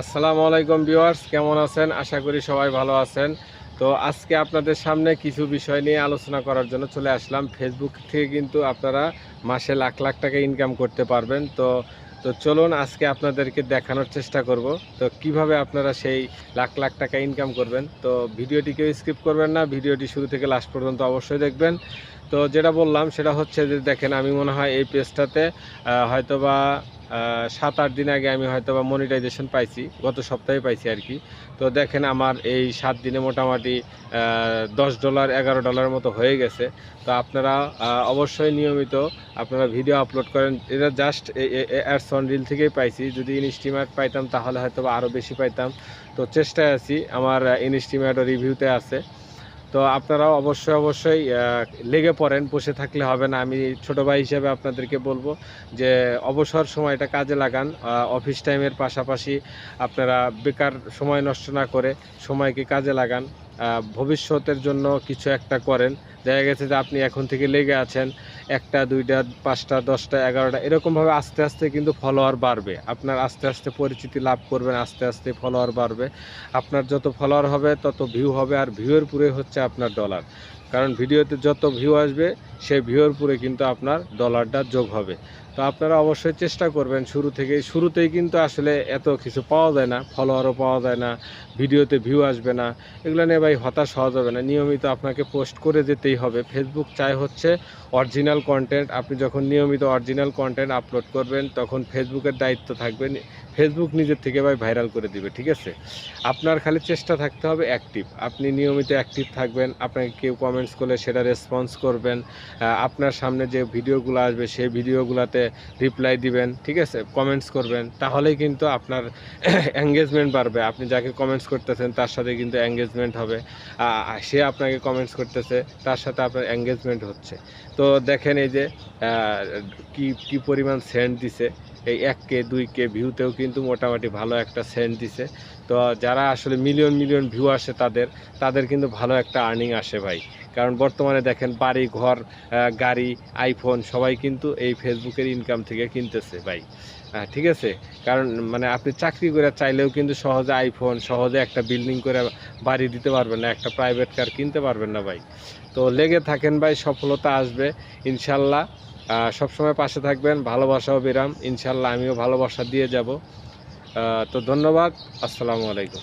আসসালামু আলাইকুম ভিউয়ার্স, কেমন আছেন? আশা করি সবাই ভালো আছেন। তো আজকে আপনাদের সামনে কিছু বিষয় নিয়ে আলোচনা করার জন্য চলে আসলাম। ফেসবুক থেকে কিন্তু আপনারা মাসে লাখ লাখ টাকা ইনকাম করতে পারবেন। তো তো চলুন আজকে আপনাদেরকে দেখানোর চেষ্টা করব। তো কীভাবে আপনারা সেই লাখ লাখ টাকা ইনকাম করবেন? তো ভিডিওটি কেউ স্কিপ করবেন না, ভিডিওটি শুরু থেকে লাস্ট পর্যন্ত অবশ্যই দেখবেন। তো যেটা বললাম সেটা হচ্ছে যে দেখেন, আমি মনে হয় এই পেজটাতে হয়তোবা সাত আট দিন আগে আমি হয়তো বা মনিটাইজেশন পাইছি, গত সপ্তাহে পাইছি আর কি। তো দেখেন আমার এই সাত দিনে মোটামুটি দশ ডলার, এগারো ডলার মতো হয়ে গেছে। তো আপনারা অবশ্যই নিয়মিত আপনারা ভিডিও আপলোড করেন। এটা জাস্ট অ্যাডস অন রিল থেকেই পাইছি। যদি ইনস্টিমেট পাইতাম তাহলে হয়তো আরও বেশি পাইতাম। তো চেষ্টায় আছি, আমার ইনস্টিমেট রিভিউতে আছে। তো আপনারাও অবশ্যই অবশ্যই লেগে পড়েন, বসে থাকলে হবে না। আমি ছোট ভাই হিসেবে আপনাদেরকে বলব যে, অবসর সময়টা কাজে লাগান। অফিস টাইমের পাশাপাশি আপনারা বেকার সময় নষ্ট না করে সময়কে কাজে লাগান। ভবিষ্যতের জন্য কিছু একটা করেন। দেখা গেছে যে, আপনি এখন থেকে লেগে আছেন। একটা, দুইটা, পাঁচটা, দশটা, এগারোটা, এরকমভাবে আস্তে আস্তে কিন্তু ফলোয়ার বাড়বে। আপনার আস্তে আস্তে পরিচিতি লাভ করবেন, আস্তে আস্তে ফলোয়ার বাড়বে। আপনার যত ফলোয়ার হবে, তত ভিউ হবে, আর ভিউয়ের পুরে হচ্ছে আপনার ডলার কারণ ভিডিওতে যত ভিউ আসবে, সেই ভিউয়ের পুরে কিন্তু আপনার ডলারটা যোগ হবে। তো আপনারা অবশ্যই চেষ্টা করবেন শুরু থেকে। শুরুতেই কিন্তু আসলে এত কিছু পাওয়া যায় না ফলোয়ারও পাওয়া যায় না, ভিডিওতে ভিউ আসবে না। এগুলো নিয়ে ভাই হতাশ হওয়া যাবে না। নিয়মিত আপনাকে পোস্ট করে যেতেই হবে। ফেসবুক চাই হচ্ছে অরিজিনাল কন্টেন্ট আপনি যখন নিয়মিত অরিজিনাল কন্টেন্ট আপলোড করবেন তখন ফেসবুকের দায়িত্ব থাকবে। ফেসবুক নিজের থেকে ভাই ভাইরাল করে দিবে, ঠিক আছে? আপনার খালি চেষ্টা থাকতে হবে অ্যাক্টিভ আপনি নিয়মিত অ্যাক্টিভ থাকবেন, আপনাকে কেউ কমেন্টস করলে সেটা রেসপন্স করবেন আপনার সামনে যে ভিডিওগুলো আসবে সেই ভিডিওগুলোতে রিপ্লাই দিবেন, ঠিক আছে? কমেন্টস করবেন, তাহলেই কিন্তু আপনার এঙ্গেজমেন্ট বাড়বে। আপনি যাকে কমেন্টস করতেছেন, তার সাথে কিন্তু এঙ্গেজমেন্ট হবে। সে আপনাকে কমেন্টস করতেছে, তার সাথে আপনার এঙ্গেজমেন্ট হচ্ছে। তো দেখেন এই যে কি কি পরিমাণ সেন্ট দিছে, এই এক কে, দুই কে ভিউতেও কিন্তু মোটামুটি ভালো একটা সেন্ট দিছে। তো যারা আসলে মিলিয়ন মিলিয়ন ভিউ আসে তাদের তাদের কিন্তু ভালো একটা আর্নিং আসে ভাই। কারণ বর্তমানে দেখেন বাড়ি, ঘর গাড়ি আইফোন সবাই কিন্তু এই ফেসবুকের ইনকাম থেকে কিনতেছে ভাই। ঠিক আছে? কারণ মানে আপনি চাকরি করে চাইলেও কিন্তু সহজে আইফোন সহজে একটা বিল্ডিং করে বাড়ি দিতে পারবেন না, একটা প্রাইভেট কার কিনতে পারবেন না ভাই। তো লেগে থাকেন ভাই, সফলতা আসবে, ইনশাল্লাহ। সবসময় পাশে থাকবেন ভালোবাসাও বিরাম। ইনশাল্লাহ আমিও ভালোবাসা দিয়ে যাব। তো ধন্যবাদ আসসালামু আলাইকুম।